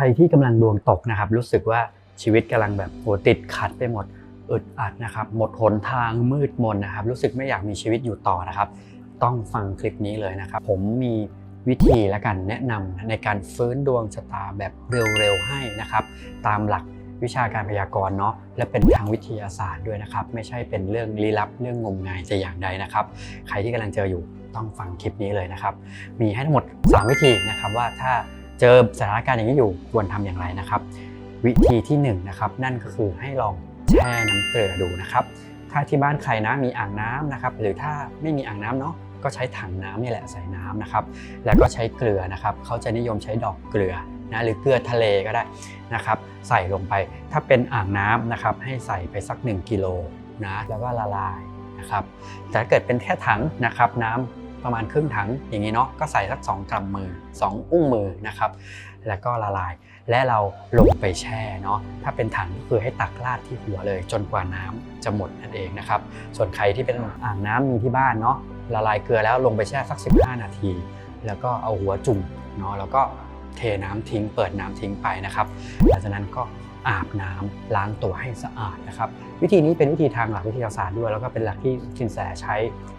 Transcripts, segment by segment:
รที่กำลังดวงตกนะครับ รู้สึกว่าชีวิตกำลังแบบโหติดขัดไปหมดอึดอัดนะครับ หมดหนทางมืดมนนะครับ รู้สึกไม่อยากมีชีวิตอยู่ต่อนะครับ ต้องฟังคลิปนี้เลยนะครับ ผมมีวิธีและกันแนะนำในการฟื้นดวงชะตาแบบเร็วๆให้นะครับ ตามหลักวิชาการพยากรณ์เนาะและเป็นทางวิทยาศาสตร์ด้วยนะครับ ไม่ใช่เป็นเรื่องลี้ลับเรื่องงมงายจะอย่างใดนะครับ ใครที่กำลังเจออยู่ต้องฟังคลิปนี้เลยนะครับ มีให้ทั้งหมด 3 วิธีนะครับว่าถ้า เจอสถานการณ์อย่างนี้อยู่ควรทำอย่างไรนะครับ วิธีที่1นงนะครับนั่นก็คือให้ลองแช่น้ำเกลือดูนะครับ ถ้าที่บ้านใครนะมีอ่างน้ำนะครับ หรือถ้าไม่มีอ่างน้ำเนาะก็ใช้ถังน้ำนี่แหละใส่น้ำนะครับ แล้วก็ใช้เกลือนะครับ เขาจะนิยมใช้ดอกเกลือนะหรือเกลือทะเลก็ได้นะครับ ใส่ลงไป ถ้าเป็นอ่างน้ำนะครับ ให้ใส่ไปสัก 1กิโลนะแล้วก็ละลายนะครับ แต่เกิดเป็นแค่ถังนะครับ น้ำ ประมาณครึ่งถังอย่างนี้เนาะก็ใส่สัก 2กรัมมือ 2 อุ้งมือนะครับ แล้วก็ละลาย และเราลงไปแช่เนาะถ้าเป็นถังก็คือให้ตักราดที่หัวเลย จนกว่าน้ำจะหมดนั่นเองนะครับ ส่วนใครที่เป็นอ่างน้ำมีที่บ้านเนาะละลายเกลือแล้วลงไปแช่สัก 15 นาที แล้วก็เอาหัวจุ่มเนาะแล้วก็เทน้ำทิ้ง เปิดน้ำทิ้งไปนะครับหลังจากนั้นก็ อาบน้ำล้างตัวให้สะอาดนะครับ วิธีนี้เป็นวิธีทางหลักวิทยาศาสตร์ด้วย แล้วก็เป็นหลักที่สินแสใช้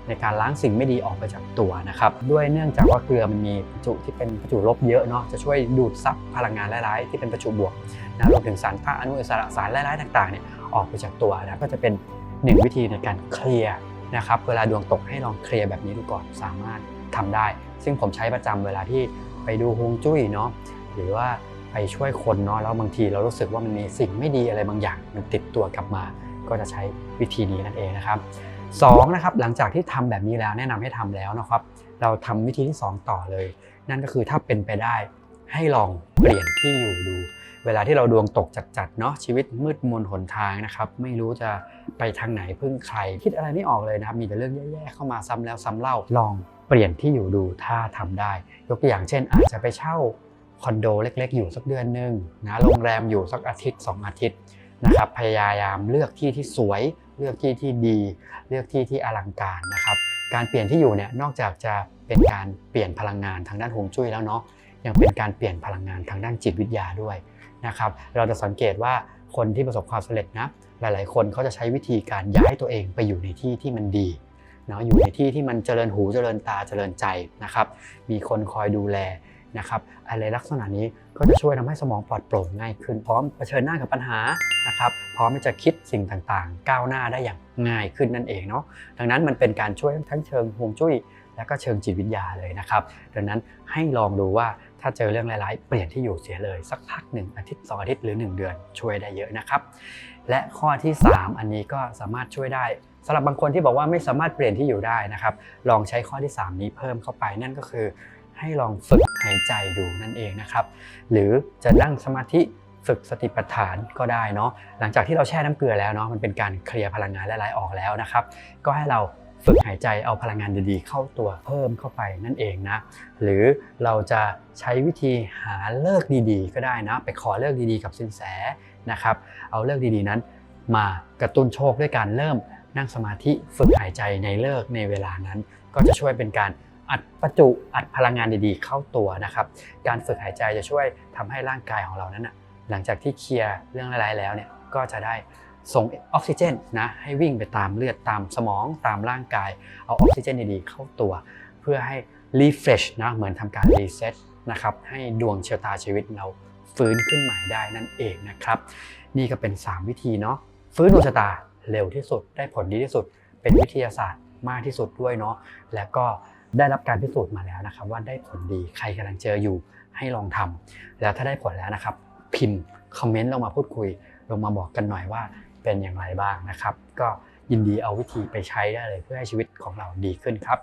ในการล้างสิ่งไม่ดีออกไปจากตัวนะครับ ด้วยเนื่องจากว่าเกลือมันมีประจุที่เป็นประจุลบเยอะเนาะจะช่วยดูดซับพลังงานร้ายๆที่เป็นประจุบวกนะรวมถึงสารต้าอนุมูลอิสระสารร้ายๆต่างๆเนี่ยออกไปจากตัวนะก็จะเป็นหนึ่งวิธีในการเคลียร์นะครับเวลาดวงตกให้ลองเคลียร์แบบนี้ดูก่อนสามารถทำได้ ซึ่งผมใช้ประจำเวลาที่ไปดูฮวงจุ้ยเนาะหรือว่า ไปช่วยคนเนาะแล้วบางทีเรารู้สึกว่ามันมีสิ่งไม่ดีอะไรบางอย่างมันติดตัวกลับมา ก็จะใช้วิธีนี้นั่นเองนะครับสองนะครับหลังจากที่ทำแบบนี้แล้วแนะนำให้ทำแล้วนะครับ เราทำวิธีที่ 2 ต่อเลย นั่นก็คือถ้าเป็นไปได้ให้ลองเปลี่ยนที่อยู่ดู เวลาที่เราดวงตกจัดๆเนาะชีวิตมืดมนหนทางนะครับ ไม่รู้จะไปทางไหนพึ่งใคร คิดอะไรไม่ออกเลยนะครับ มีแต่เรื่องแย่ๆเข้ามาซ้ำแล้วซ้ำเล่าลองเปลี่ยนที่อยู่ดูถ้าทำได้ ยกตัวอย่างเช่น อาจจะไปเช่า คอนโดเล็กๆ อยู่สักเดือนหนึ่งนะโรงแรมอยู่สักอาทิตย์ 2 อาทิตย์นะครับพยายามเลือกที่ที่สวย เลือกที่ที่ดี เลือกที่ที่อลังการนะครับการเปลี่ยนที่อยู่เนี่ยนอกจากจะเป็นการเปลี่ยนพลังงานทางด้านฮวงจุ้ยแล้วเนาะยังเป็นการเปลี่ยนพลังงานทางด้านจิตวิทยาด้วยนะครับเราจะสังเกตว่าคนที่ประสบความสำเร็จนะหลาย ๆ คนเขาจะใช้วิธีการย้ายตัวเองไปอยู่ในที่ที่มันดีเนาะอยู่ในที่ที่มันเจริญหูเจริญตาเจริญใจนะครับมีคนคอยดูแล นะครับอะไรลักษณะนี้ก็จะช่วยทำให้สมองปลอดโปร่งง่ายขึ้นพร้อมเผชิญหน้ากับปัญหานะครับพร้อมที่จะคิดสิ่งต่างๆ ก้าวหน้าได้อย่างง่ายขึ้นนั่นเองเนาะดังนั้นมันเป็นการช่วยทั้งเชิงฮวงจุ้ยและก็เชิงจิตวิทยาเลยนะครับดังนั้นให้ลองดูว่าถ้าเจอเรื่องร้ายๆ เปลี่ยนที่อยู่เสียเลยสักพักหนึ่งอาทิตย์สองอาทิตย์หรือ 1 เดือนช่วยได้เยอะนะครับ และข้อที่ 3 อันนี้ก็สามารถช่วยได้สำหรับบางคนที่บอกว่าไม่สามารถเปลี่ยนที่อยู่ได้นะครับ ลองใช้ข้อที่ 3 นี้เพิ่มเข้าไปนั่นก็คือ ให้ลองฝึกหายใจดูนั่นเองนะครับ หรือจะนั่งสมาธิฝึกสติปัฏฐานก็ได้เนาะหลังจากที่เราแช่น้ำเกลือแล้วเนาะมันเป็นการเคลียร์พลังงานและลายออกแล้วนะครับ ก็ให้เราฝึกหายใจเอาพลังงานดีๆ เข้าตัวเพิ่มเข้าไปนั่นเองนะ หรือเราจะใช้วิธีหาเลิกดีๆ ก็ได้นะ ไปขอเลิกดีๆ กับสินแสนะครับ เอาเลิกดีๆนั้น มากระตุ้นโชคด้วยการเริ่มนั่งสมาธิฝึกหายใจในเลิกในเวลานั้น ก็จะช่วยเป็นการ อัดประจุอัดพลังงานดีๆ เข้าตัวนะครับ การฝึกหายใจจะช่วยทำให้ร่างกายของเรานั้นนะหลังจากที่เคลียร์เรื่องร้ายๆแล้วเนี่ยก็จะได้ส่งออกซิเจนนะให้วิ่งไปตามเลือดตามสมองตามร่างกาย เอาออกซิเจนดีๆเข้าตัว เพื่อให้ refresh นะเหมือนทำการ reset นะครับให้ดวงเชะตาชีวิตเราฟื้นขึ้นใหม่ได้นั่นเองนะครับ นี่ก็เป็น 3 วิธีเนาะฟื้นดวงชะตาเร็วที่สุดได้ผลดีที่สุด เป็นวิทยาศาสตร์มากที่สุดด้วยเนาะแล้วก็ ได้รับการพิสูจน์มาแล้วนะครับ ว่าได้ผลดีใครกำลังเจออยู่ให้ลองทำแล้วถ้าได้ผลแล้วนะครับ พิมพ์คอมเมนต์ลงมาพูดคุย ลงมาบอกกันหน่อยว่าเป็นอย่างไรบ้างนะครับ ก็ยินดีเอาวิธีไปใช้ได้เลยเพื่อให้ชีวิตของเราดีขึ้นครับ